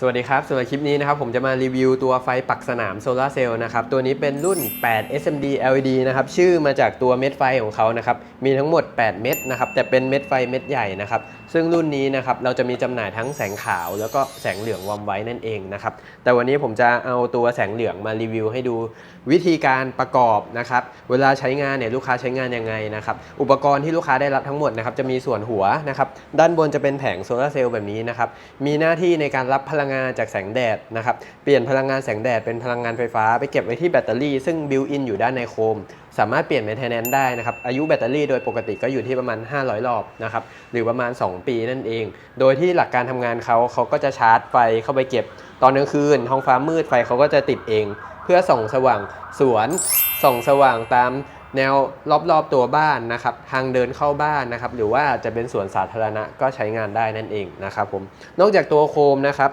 สวัสดีครับสำหรับคลิปนี้นะครับผมจะมารีวิวตัวไฟปักสนามโซลาร์เซลล์นะครับตัวนี้เป็นรุ่น 8 SMD LED นะครับชื่อมาจากตัวเม็ดไฟของเขานะครับมีทั้งหมด 8 เม็ดนะครับแต่เป็นเม็ดไฟเม็ดใหญ่นะครับซึ่งรุ่นนี้นะครับเราจะมีจำหน่ายทั้งแสงขาว แล้วก็แสงเหลืองวอมไว้นั่นเองนะครับแต่วันนี้ผมจะเอาตัวแสงเหลืองมารีวิวให้ดูวิธีการประกอบนะครับเวลาใช้งานเนี่ยลูกค้าใช้งานยังไงนะครับอุปกรณ์ที่ลูกค้าได้รับทั้งหมดนะครับจะมีส่วนหัวนะครับด้านบนจะเป็นแผงโซลาร์เซลล์แบบนี้นะครับมีหน้าที่ในการรับพลังังงานจากแสงแดดนะครับเปลี่ยนพลังงานแสงแดดเป็นพลังงานไฟฟ้าไปเก็บไว้ที่แบตเตอรี่ ซึ่งบิวอินอยู่ด้านในโคม สามารถเปลี่ยน maintenance ได้นะครับอายุแบตเตอรี่โดยปกติก็อยู่ที่ประมาณ 500 รอบนะครับหรือประมาณ 2 ปีนั่นเอง โดยที่หลักการทำงานเขาเขาก็จะชาร์จไฟเข้าไปเก็บ ตอนกลางคืนท้องฟ้ามืดไฟเขาก็จะติดเอง เพื่อส่องสว่างสวนส่องสว่างตามแนวรอบๆตัวบ้านนะครับทางเดินเข้าบ้านนะครับหรือว่าจะเป็นสวนสาธารณะก็ใช้งานได้นั่นเองนะครับผมนอกจากตัวโคมนะครับ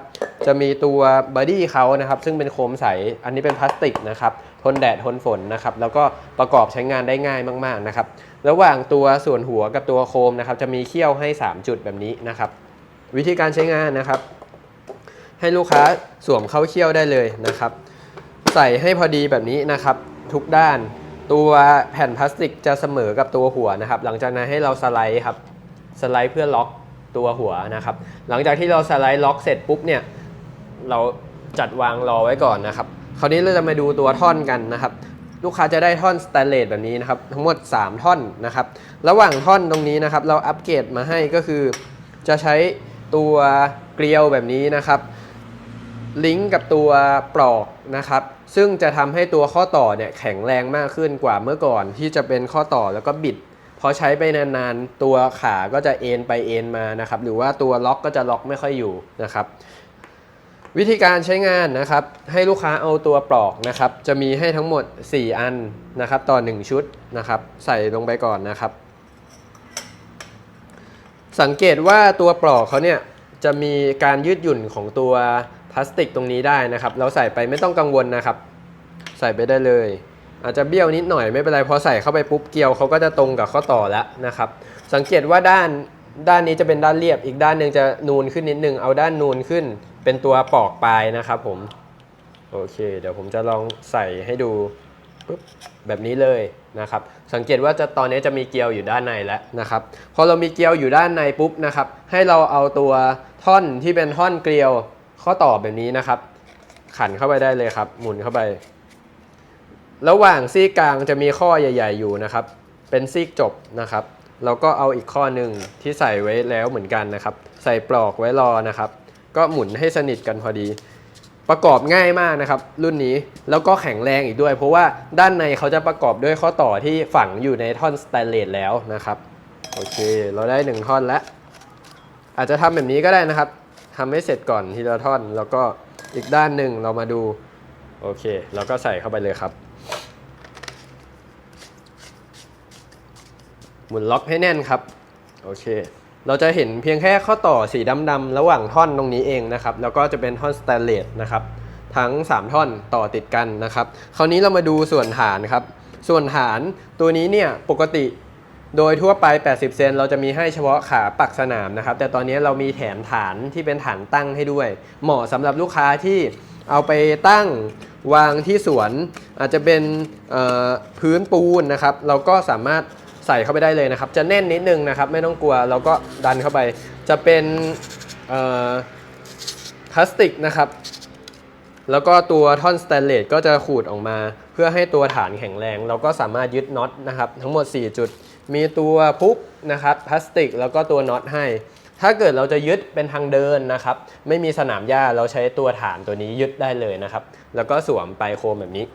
จะมีตัวบอดี้เขานะครับซึ่งเป็นโคมใส อันนี้เป็นพลาสติกนะครับทนแดดทนฝนนะครับแล้วก็ประกอบใช้งานได้ง่ายมากๆนะครับระหว่างตัวส่วนหัวกับตัวโคมนะครับจะมีเขี้ยวให้ 3 จุดแบบนี้นะครับวิธีการใช้งานนะครับ ให้ลูกค้าสวมเข้าเขี้ยวได้เลยนะครับ ใส่ให้พอดีแบบนี้นะครับ ทุกด้านตัวแผ่นพลาสติกจะเสมอกับตัวหัวนะครับ หลังจากนั้นให้เราสไลด์ครับสไลด์เพื่อล็อกตัวหัวนะครับ หลังจากที่เราสไลด์ล็อกเสร็จปุ๊บเนี่ย เราจัดวางรอไว้ก่อนนะครับ คราวนี้เราจะมาดูตัวท่อนกันนะครับ ลูกค้าจะได้ท่อนสแตนเลสแบบนี้นะครับ ทั้งหมด 3 ท่อนนะครับ ระหว่างท่อนตรงนี้นะครับ เราอัปเกรดมาให้ก็คือ จะใช้ตัวเกลียวแบบนี้นะครับ ลิงก์กับตัวปลอกนะครับ ซึ่งจะทำให้ตัวข้อต่อเนี่ยแข็งแรงมากขึ้นกว่าเมื่อก่อนที่จะเป็นข้อต่อแล้วก็บิดพอใช้ไปนานๆ ตัวขาก็จะเอ็นไปเอ็นมานะครับ หรือว่าตัวล็อกก็จะล็อกไม่ค่อยอยู่นะครับ วิธีการใช้งานนะครับให้ลูกค้าเอาตัวปลอกนะครับจะมีให้ทั้งหมด 4 อันนะครับต่อ 1 ชุดนะครับใส่ลงไปก่อนนะครับ สังเกตว่าตัวปลอกเขาเนี่ยจะมีการยืดหยุ่นของตัวพลาสติกตรงนี้ได้นะครับ เราใส่ไปไม่ต้องกังวลนะครับ ใส่ไปได้เลย อาจจะเบี้ยวนิดหน่อยไม่เป็นไรพอใส่เข้าไปปุ๊บเกลียวเขาก็จะตรงกับข้อต่อแล้วนะครับ สังเกตว่าด้านด้านนี้จะเป็นด้านเรียบอีกด้านหนึ่งจะนูนขึ้นนิดนึงเอาด้านนูนขึ้น เป็นตัวปอกปลายนะครับผม โอเค เดี๋ยวผมจะลองใส่ให้ดูปุ๊บแบบนี้เลยนะครับ สังเกตว่าจะตอนนี้จะมีเกลียวอยู่ด้านในแล้วนะครับ พอเรามีเกลียวอยู่ด้านในปุ๊บนะครับ ให้เราเอาตัวท่อนที่เป็นท่อนเกลียวข้อต่อแบบนี้นะครับ ขันเข้าไปได้เลยครับ หมุนเข้าไป ระหว่างซี่กลางจะมีข้อใหญ่ ๆ อยู่นะครับ เป็นซี่จบนะครับ เราก็เอาอีกข้อหนึ่งที่ใส่ไว้แล้วเหมือนกันนะครับ ใส่ปลอกไว้รอนะครับ ก็หมุนให้สนิทกันพอดี ประกอบง่ายมากนะครับ รุ่นนี้แล้วก็แข็งแรงอีกด้วย เพราะว่าด้านในเขาจะประกอบด้วยข้อต่อที่ฝังอยู่ในท่อนสแตนเลสแล้วนะครับโอเค เราได้หนึ่งท่อนแล้ว อาจจะทำแบบนี้ก็ได้นะครับทำให้เสร็จก่อนทีละท่อน แล้วก็อีกด้านหนึ่งเรามาดู โอเค เราก็ใส่เข้าไปเลยครับหมุนล็อกให้แน่นครับ โอเค เราจะเห็นเพียงแค่ข้อต่อสีดำๆระหว่างท่อนตรงนี้เองนะครับ แล้วก็จะเป็นท่อนสแตนเลสนะครับทั้ง 3 ท่อนต่อติดกันนะครับ คราวนี้เรามาดูส่วนฐานครับ ส่วนฐานตัวนี้เนี่ยปกติโดยทั่วไป 80 เซนเราจะมีให้เฉพาะขาปักสนามนะครับ แต่ตอนนี้เรามีแถมฐานที่เป็นฐานตั้งให้ด้วย เหมาะสำหรับลูกค้าที่เอาไปตั้งวางที่สวน อาจจะเป็นพื้นปูนนะครับ เราก็สามารถ ใส่เข้าไปได้เลยนะครับ จะแน่นนิดนึงนะครับ ไม่ต้องกลัวเราก็ดันเข้าไป จะเป็นพลาสติกนะครับ แล้วก็ตัวท่อนสแตนเลสก็จะขูดออกมา เพื่อให้ตัวฐานแข็งแรง เราก็สามารถยึดน็อตนะครับ ทั้งหมด 4 จุด มีตัวพุกนะครับพลาสติก แล้วก็ตัวน็อตให้ ถ้าเกิดเราจะยึดเป็นทางเดินนะครับ ไม่มีสนามหญ้าเราใช้ตัวฐานตัวนี้ยึดได้เลยนะครับ แล้วก็สวมไปโคมแบบนี้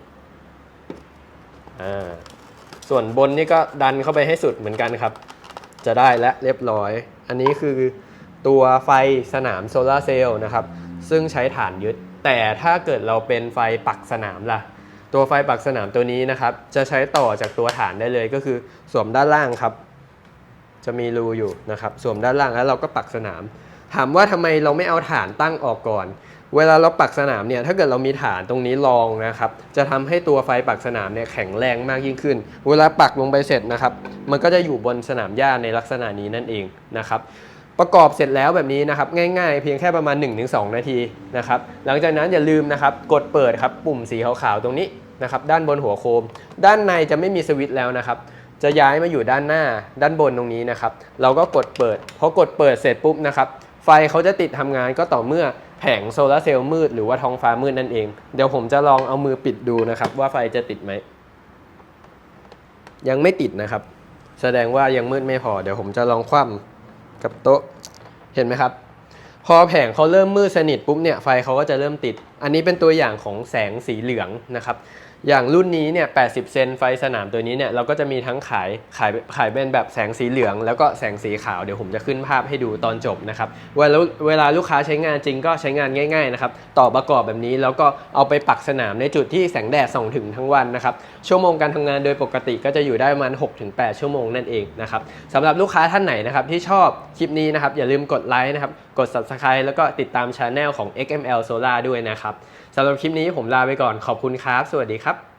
อ่า ส่วนบนนี่ก็ดันเข้าไปให้สุดเหมือนกันครับ จะได้และเรียบร้อย อันนี้คือตัวไฟสนามโซลาร์เซลล์นะครับ ซึ่งใช้ฐานยึด แต่ถ้าเกิดเราเป็นไฟปักสนามล่ะ ตัวไฟปักสนามตัวนี้นะครับ จะใช้ต่อจากตัวฐานได้เลยก็คือสวมด้านล่างครับ จะมีรูอยู่นะครับ สวมด้านล่างแล้วเราก็ปักสนาม ถามว่าทำไมเราไม่เอาฐานตั้งออกก่อน เวลาเราปักสนามเนี่ยถ้าเกิดเรามีฐานตรงนี้รองนะครับ จะทำให้ตัวไฟปักสนามเนี่ยแข็งแรงมากยิ่งขึ้น เวลาปักลงไปเสร็จนะครับ มันก็จะอยู่บนสนามหญ้าในลักษณะนี้นั่นเองนะครับ ประกอบเสร็จแล้วแบบนี้นะครับ ง่ายๆ เพียงแค่ประมาณ 1-2 นาทีนะครับ หลังจากนั้นอย่าลืมนะครับกดเปิดครับปุ่มสีขาวๆตรงนี้นะครับด้านบนหัวโคม ด้านในจะไม่มีสวิตช์แล้วนะครับจะย้ายมาอยู่ด้านหน้าด้านบนตรงนี้นะครับ เราก็กดเปิดพอกดเปิดเสร็จปุ๊บนะครับ ไฟเขาจะติดทำงานก็ต่อเมื่อแผงโซลาร์เซลล์มืดหรือว่าท้องฟ้ามืดนั่นเอง เดี๋ยวผมจะลองเอามือปิดดูนะครับ ว่าไฟจะติดไหม ยังไม่ติดนะครับ แสดงว่ายังมืดไม่พอ เดี๋ยวผมจะลองคว่ำกับโต๊ะ เห็นไหมครับ พอแผงเขาเริ่มมืดสนิทปุ๊บเนี่ยไฟเขาก็จะเริ่มติดอันนี้เป็นตัวอย่างของแสงสีเหลืองนะครับ อย่างรุ่นนี้เนี่ย 80 เซนไฟสนามตัวนี้เนี่ย เราก็จะมีทั้งขายขายขายเป็นแบบแสงสีเหลือง แล้วก็แสงสีขาว เดี๋ยวผมจะขึ้นภาพให้ดูตอนจบนะครับ เวลาเวลาลูกค้าใช้งานจริงก็ใช้งานง่ายๆนะครับ ต่อประกอบแบบนี้แล้วก็เอาไปปักสนามในจุดที่แสงแดดส่องถึงทั้งวันนะครับ ชั่วโมงการทำงานโดยปกติก็จะอยู่ได้ประมาณ 6-8 ชั่วโมงนั่นเองนะครับสำหรับลูกค้าท่านไหนนะครับที่ชอบคลิปนี้นะครับอย่าลืมกดไลค์นะครับกด subscribe แล้วก็ติดตามช anel ของ XML Solar ด้วยนะครับสำหรับคลิปนี้ผมลาไปก่อนขอบคุณครับ สวัสดีครับ